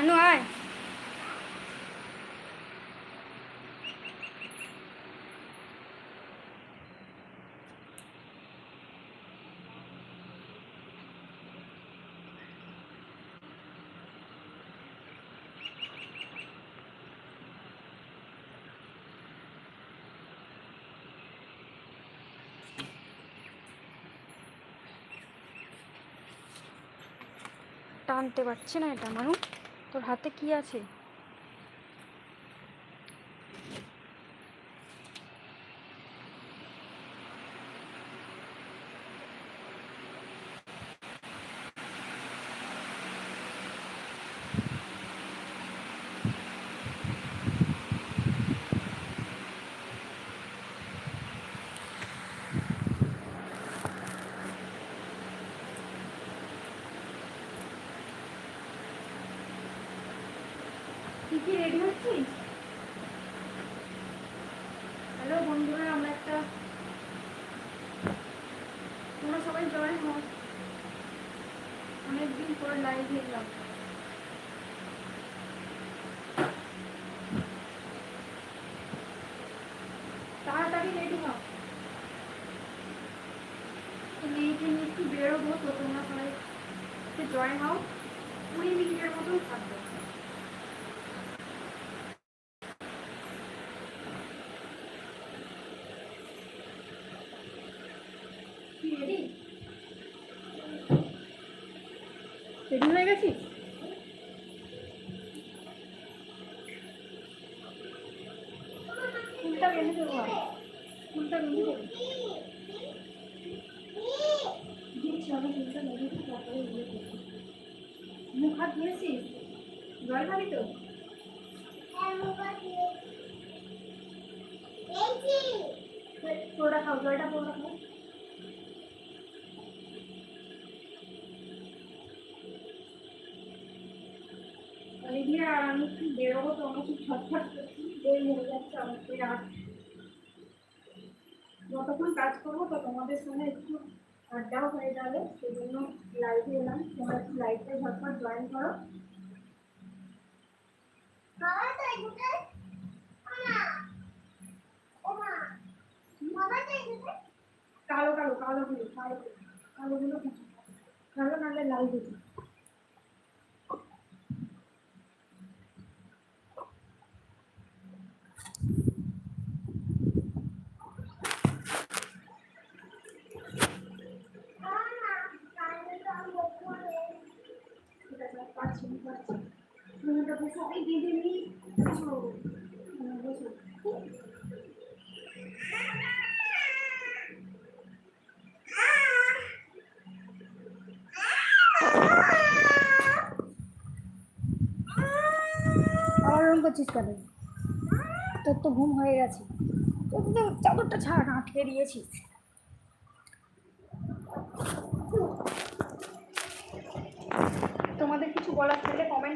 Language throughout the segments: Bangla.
নানু আয়। টানতে পারছে না এটা মানু তোর হাতে কি আছে কি কি রেডি হচ্ছিস হ্যালো বন্ধুরা আমরা একটা তোমরা সবাই জয়েন হও অনেকদিন পর লাইভ এলাম তাড়াতাড়ি রেডি হও মেয়েকে নিয়ে একটু বেরোবো তো তোমরা সবাই জয়েন হও কুড়ি মিনিটের মতন থাকবে। রেডি হয়ে গেছিস ফুলটা বেঁধে দেবো আর। ফুলটা বেঁধে দেবো দিচ্ছি আমি ফুলটা বেঁধে দিচ্ছি তারপরে ইয়ে করছি মুখ হাত ধুয়েছিস জল খাবি তো পুরোটা খাও জলটা পুরোটা খাও লিডিয়া আর আমি একটু বেরোবো তো আমার খুব ছটফট করছি দেরি হয়ে যাচ্ছে আমাকে আর যতক্ষণ কাজ করব তো তোমাদের সঙ্গে একটু আড্ডাও হয়ে যাবে সেজন্য লাইভে এলাম তোমরা একটু লাইভে ঝটফট জয়েন করো কালো কালো কালো গুলো কালো কালো গুলো কালো নাহলে লাল দিতে ঠিক আছে পাচ্ছি পাচ্ছি তুমি তো সবাই দিয়ে দিবি বসো হ্যাঁ, বসো আবার ওরকম করছিস তোর তো ঘুম হয়ে গেছে। চাদরটা ছাড় আটকে দিয়েছিস তোমাদের কিছু বলার থাকলে কমেন্ট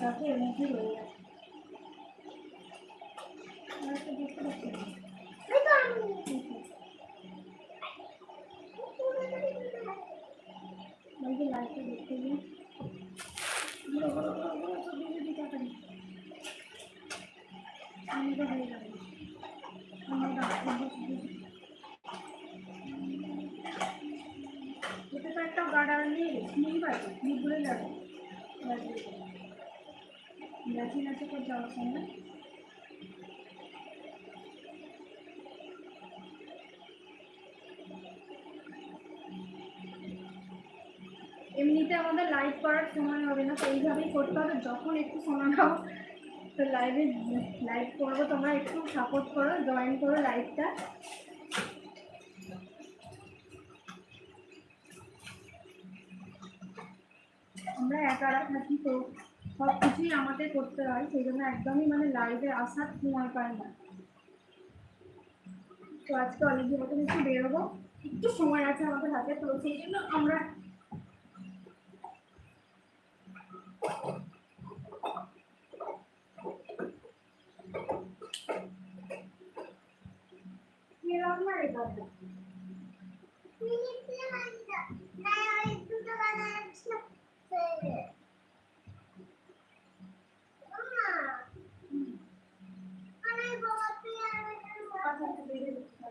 সাথে এর মধ্যে রয়ে গেছে দেখতে পাচ্ছি না। ওই যে লাইটটা দেখতে গিয়ে ঘুরো ঘুরো ঘুরো ঘুরো সব দিয়ে দিই তাড়াতাড়ি আমাদের হয়ে যাবে আমার ডাক্তার এটা তো একটা গার্ডার নেই নেই পারবে নেই ঘুরে যাবে করে যাওয়ার সময় এমনিতে আমাদের লাইভ করার সময় হবে না, তো এইভাবেই করতে হবে। যখন একটু সময় পাবো তো লাইভে লাইভ করব, তোমরা একটু সাপোর্ট করো জয়েন করো লাইভটা আমরা একারা থাকি তো সব কিছুই আমাদের করতে হয়, সেই জন্য একদমই মানে লাইভে আসার সময় পায় না। তো আজকে অনেকদিন মতন একটু বেরোবো, একটু সময় আছে আমাদের হাতে, তো সেই জন্য আমরা কি রান্না এটা আচ্ছা, আচ্ছা, বেরিয়ে যাচ্ছে।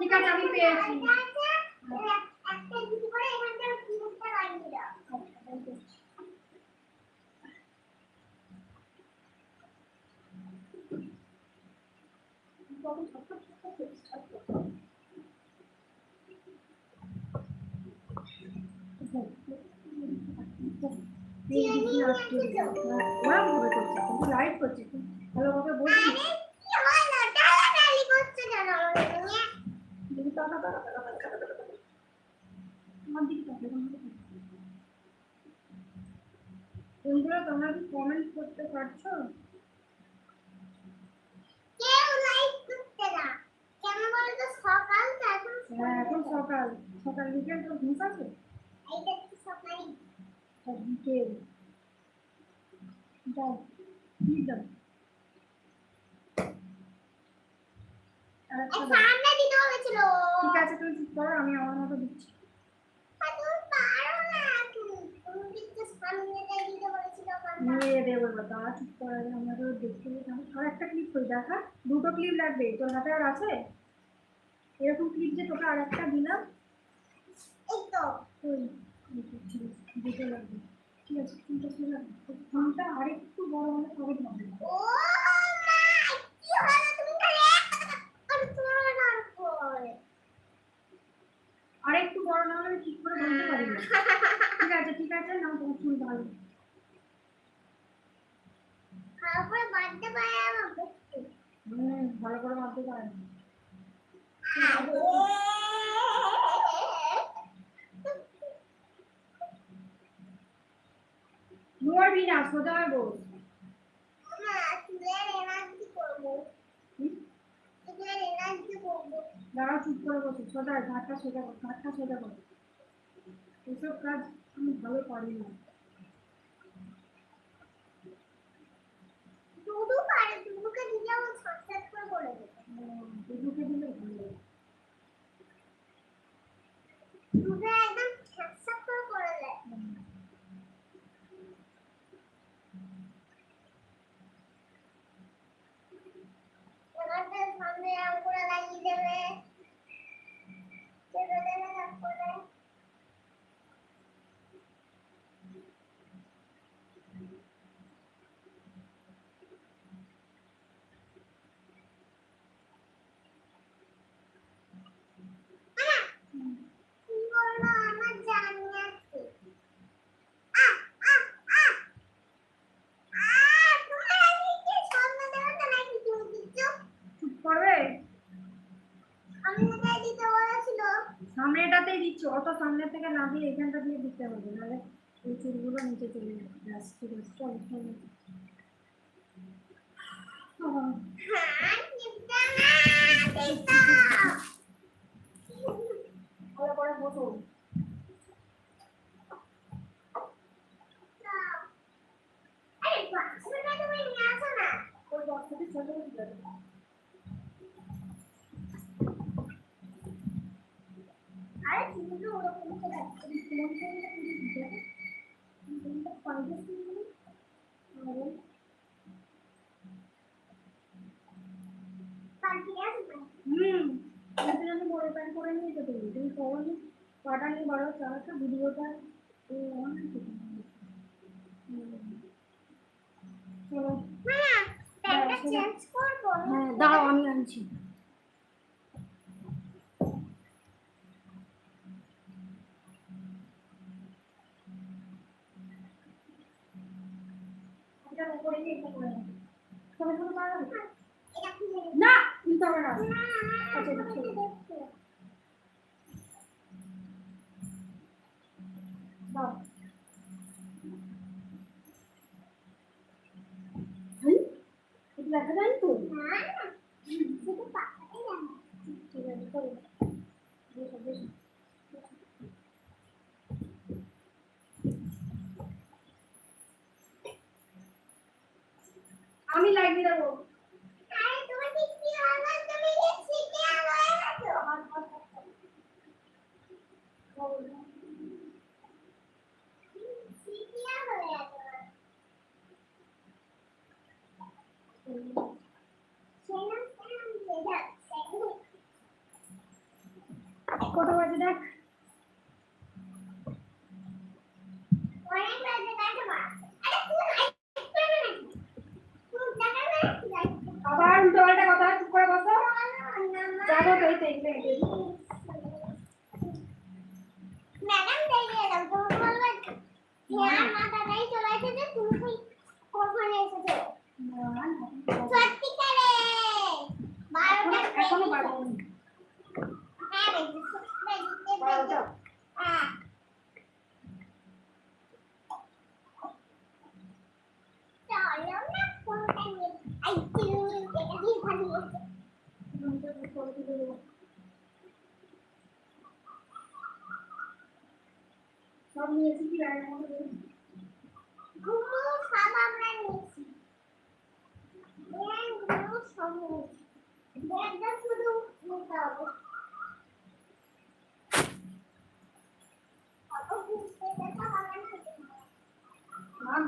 ঠিক আছে, আমি পেয়েছি। একটা দুটো করে এখানকার কিউবটা বানিয়ে দাও আচ্ছা, thank you. কত ছোট্ট ছোট্ট text আছে। এই দিকে আসছে। ওরা ভাবে করছে কিন্তু করছে। বলছি আরে কি হয় না টালাটালি করছে কেন আমাকে নিয়ে? যদি টাকা টাকা টাকা টাকা টাকা টাকা টাকা। আমার দিকে তাকিয়ে আমার দিকে তাকিয়ে। বন্ধুরা তোমরা কি কমেন্ট করতে পারছ? কেউ লাইক করতে না। কেন বলতো সকাল এখন হ্যাঁ এখন সকাল। সকাল বিকেল তো ঘুম আছে এইটা সকালই। বিকেল। যাও কি দাও। বলেছিল। ঠিক আছে তুমি চুপ করো আমি আমার মতো দিচ্ছি। নিয়ে দেবো বাবা চুপ করে আমরা দেখতে আর একটা ক্লিপ কই দেখা দুটো ক্লিপ লাগবে তোর হাতে আর আছে এরকম ক্লিপ যে তোকে আর একটা দিলাম এই তো ঠিক দুটো লাগবে ঠিক আছে তিনটা ছিল ফোনটা আর একটু বড় হলে তবে হবে ও মা তুমি খালি আর তোমার না করে আর একটু বড় না হলে ঠিক করে বলতে পারি না। ঠিক আছে ঠিক আছে না তোমার চুল ভালো পারে হুম ভালো করে পারে না। নড়বি না সোজা হয়ে বস মা চুলের এনার্জি করব হুম? দাঁড়াও চুপ করে বসে। সোজা ঘাটটা সোজা ঘাটটা সোজা কর এসব কাজ আমি ভালো পারি না। দুদু পারে দুদুকে দিলে আমার সাবস্ক্রাইব করে বলে দেবে উম, দিলে ভালো। দুদু একদম সামনে আম করে লাগিয়ে দেবে চেপে দেবে তারপরে কি বলল আমার জানি আছে আহ আহ আহ আহ তোমার আজকে সামনে দেবে তো নাকি তুমি দিচ্ছ চুপ করবে আমি কোথায় দিতে বলেছিল সামনেটাতেই দিচ্ছ অত সামনে থেকে না দিয়ে এখানটা দিয়ে দিতে হবে নাহলে এই চুলগুলো নিচে চলে যাবে। ব্যাস ঠিক আছে চল চল। কাটা নিয়ে যেতে হবে তুমি কখন কাটা নিয়ে বাড়ো চালাটা ভিডিওটা দাঁড়াও আমি আনছি না। কিন্তু না আচ্ছা। ঠিক আছে Vai fazer tudo. Você não passa. Ele ama. బాగా పోయి తెగిపోయింది మేడం తెలియదు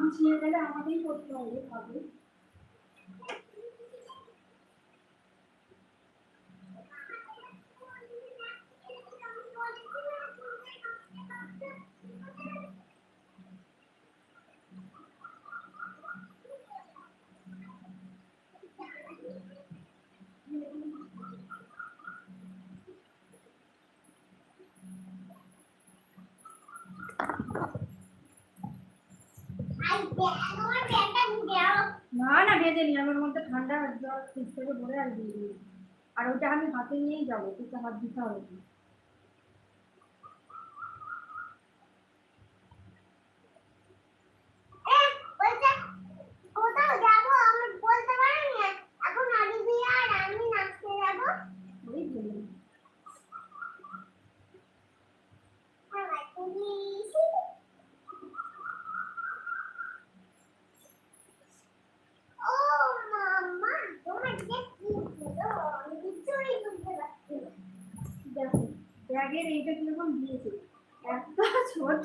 গুছিয়ে গেলে আমাকেই করতে হবে হবে না না, ভেজে নি আমার ওর মধ্যে ঠান্ডা জল ফ্রিজ থেকে ভরে আর আর ওটা আমি হাতে নিয়েই যাব কিন্তু হাত দিতে হবে। আগের এইটা কীরকম দিয়েছি এত ছোট।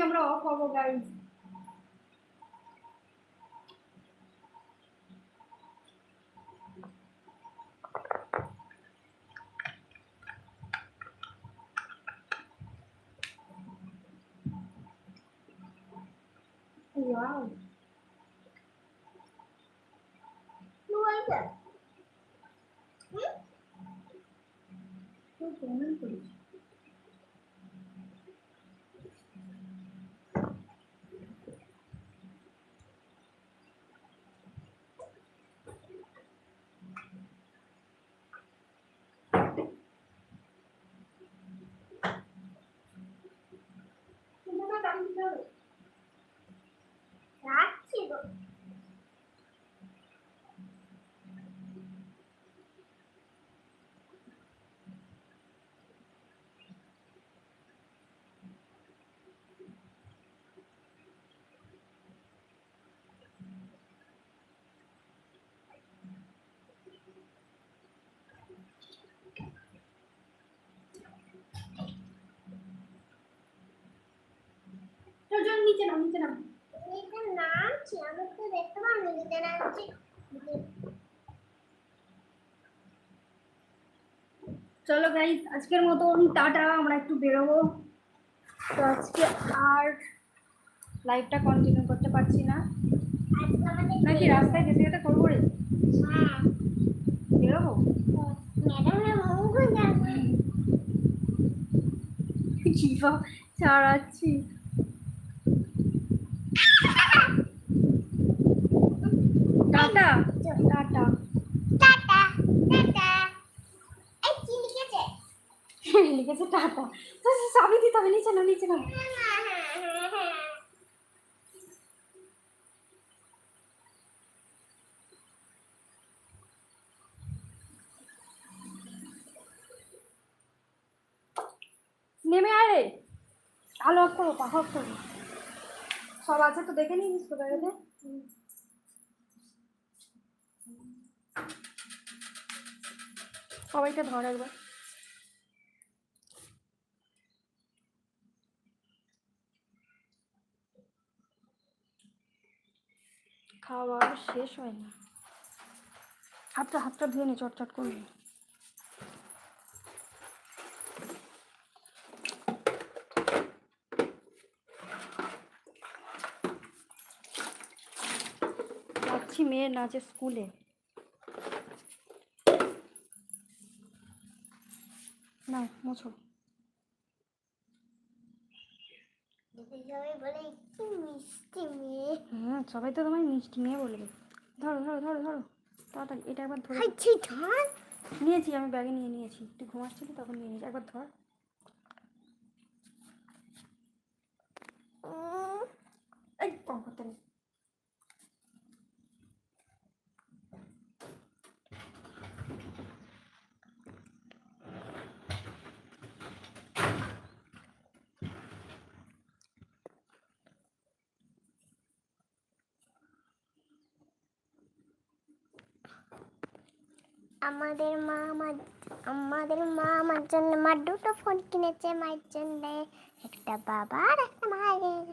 আমরা অফ হব গাইজ Wow. কি বলছে হুম? তো কেমন করেছি তোমাকে দাম দিতে হবে রাখছি গো নিচে নাম নিচে নাম নিচে নামছি আমি তো দেখতে পাবো নিচে নামছি। চলো গাইজ আজকের মতন টাটা আমরা একটু বেরোবো। তো আজকে আর লাইভটা কন্টিনিউ করতে পারছি না। নাকি রাস্তায় যেতে যেতে করব রে? হ্যাঁ। বেরোবো? কি ছাড়াচ্ছি টাটা টাটা টাটা টাটা এই কি লিখেছে লিখেছে টাটা তো সবই দিতে হবে, নিচে না নিচে না নেমে আয় রে। আলো অফ করো অফ করো। সব আছে তো দেখে নিস তো গাড়িতে সবাইকে ধর একবার। খাওয়া শেষ হয় না হাতটা হাতটা ধুয়ে নে, চটচট করবি যাচ্ছি মেয়ের নাচের স্কুলে। না মোছো। হুম সবাই তো তোমায় মিষ্টি মেয়ে বলবে ধরো ধরো ধরো ধরো। তাড়াতাড়ি এটা একবার ধরে। ধর। নিয়েছি আমি ব্যাগে নিয়ে নিয়েছি। তুই ঘুমাচ্ছিলি তখন নিয়ে নিয়েছি। একবার ধর। এই করতে নেই। আমাদের মা আমাদের মা আমার জন্য, মা দুটো ফোন কিনেছে, মায়ের জন্য। একটা বাবার একটা মায়ের।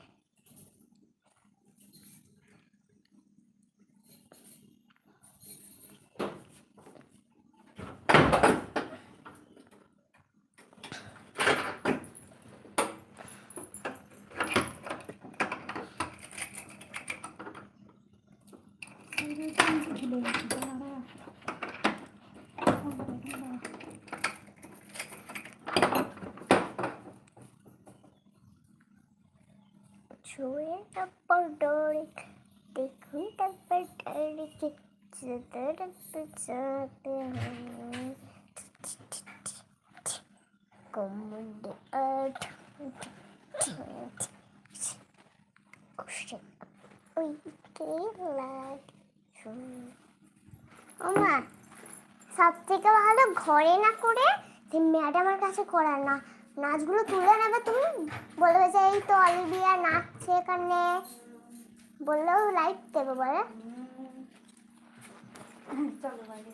ভুলে গেছি দাঁড়া ছুঁয়ে তারপর ডোরে দেখুন তারপর ডোরে কমন্ড আট সব থেকে ভালো ঘরে না করে ম্যাডামের কাছে করার না নাচগুলো তুলে নেবে তুমি? বলবে যে এই তো অলিভিয়া নাচছে এখানে। বললেও লাইভ দেবে বলে। চলো বাইরে।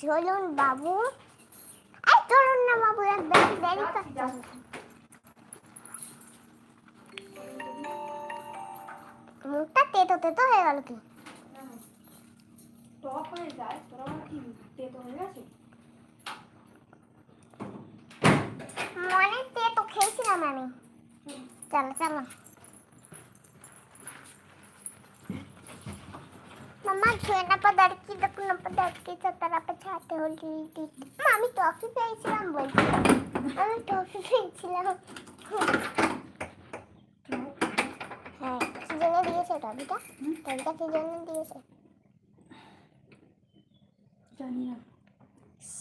চলুন বাবু। এই চলুন না বাবু দেরি। মুখটা তেতো তেতো হয়ে গেল কি? টক হয়ে যায় তোরা আবার কি তেতো হয়ে গেছে মনে তেতো খেয়েছিলাম আমি চলো চলো मम्मा खेलना पदार्थ की देखना पदार्थ की तरह पछाते हो गिल्टी আমি টফি পেয়েছিলাম বলছি আমি টফি পেয়েছিলাম হ্যাঁ কি জন্য দিয়েছে টফিটা টফিটা কি জন্য দিয়েছে জানি না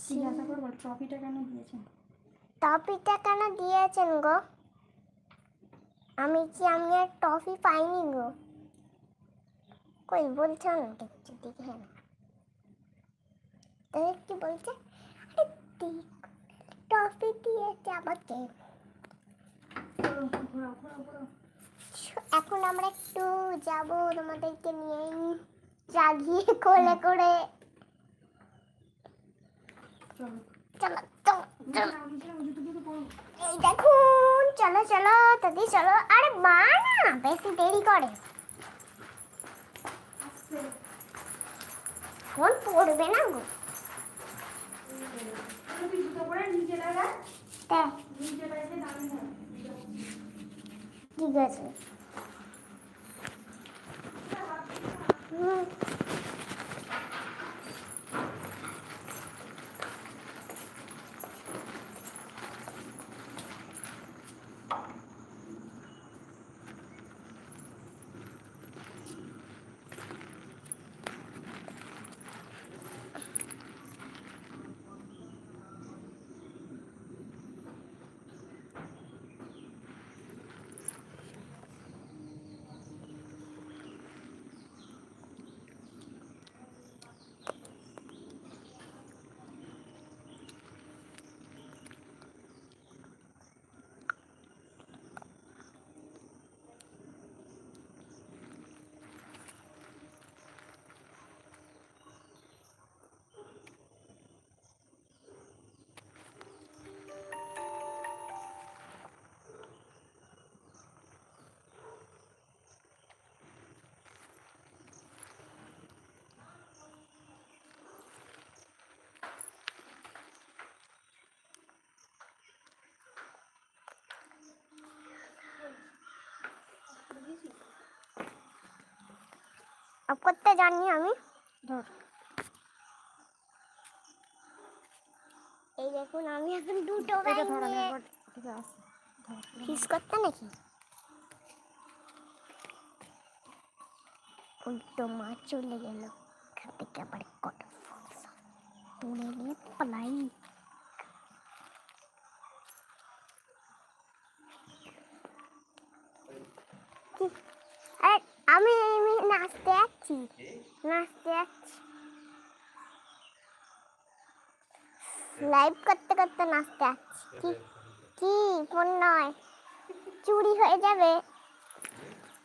জিজ্ঞাসা করব ট্রফিটা কেন দিয়েছেন? টফিটা কেন দিয়েছেন গো? আমি কি আমি আর টফি পাইনি গো? কই বলছো না দেখছি দেখে না। তাহলে কি বলছে? টফি দিয়েছে আমাকে এখন আমরা একটু যাব তোমাদেরকে নিয়ে জাগিয়ে কোলে করে। চলো এই দেখুন চলো চলো দাদি চলো আরে, মা, না, বেশি দেরি করে ফোন পড়বে না গো ঠিক আছে। আপ করতে জানি আমি ধর এই দেখুন আমি এখন দুটো এটা ব্যাগ ধর আমি নিয়ে একবার ঠিক আছে ধর ফিস করতে নাকি উল্টো মাছ চলে গেল এখান থেকে আবার কত তুলে নিয়ে পালাই কি- আরে, আমি আমি নাচতে যাচ্ছি নাচতে যাচ্ছি। লাইভ করতে করতে নাচতে যাচ্ছি। কি? কি? ফোন নয়। চুরি হয়ে যাবে।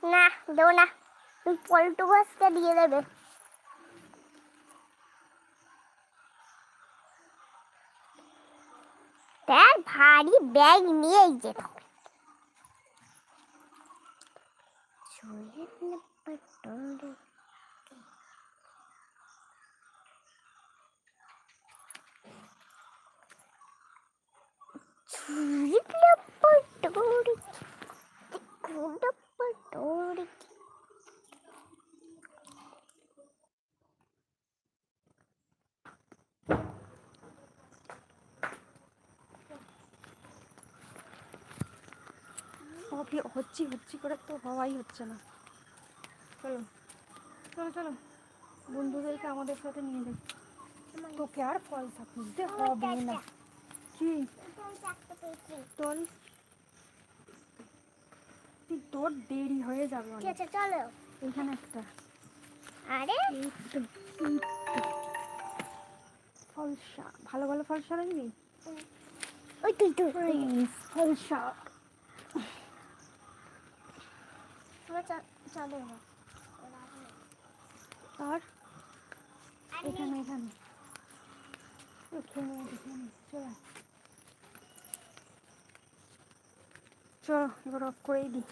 না, দেবো না। তুমি পল্টু বসকে দিয়ে দেবে। তার ভারী ব্যাগ নিয়েই যেতে হবে সবই হচ্ছি হচ্ছি করে তো হওয়াই হচ্ছে না। চলো চলো চলো। বন্ধুদেরকে আমাদের সাথে নিয়ে যাই। তোকে আর পয়সা খুঁজতে হবে না। কি? তোর দেরি হয়ে যাবে ঠিক আছে চলো। এখানে একটা। আরে। ফলসা। ভালো ভালো ফলসা রাখবি ওই তুই তুই ফলসা। চলো। আর। এখানে এখানে। খেয়ে নেব চলো। চলো এবার অফ করেই দিই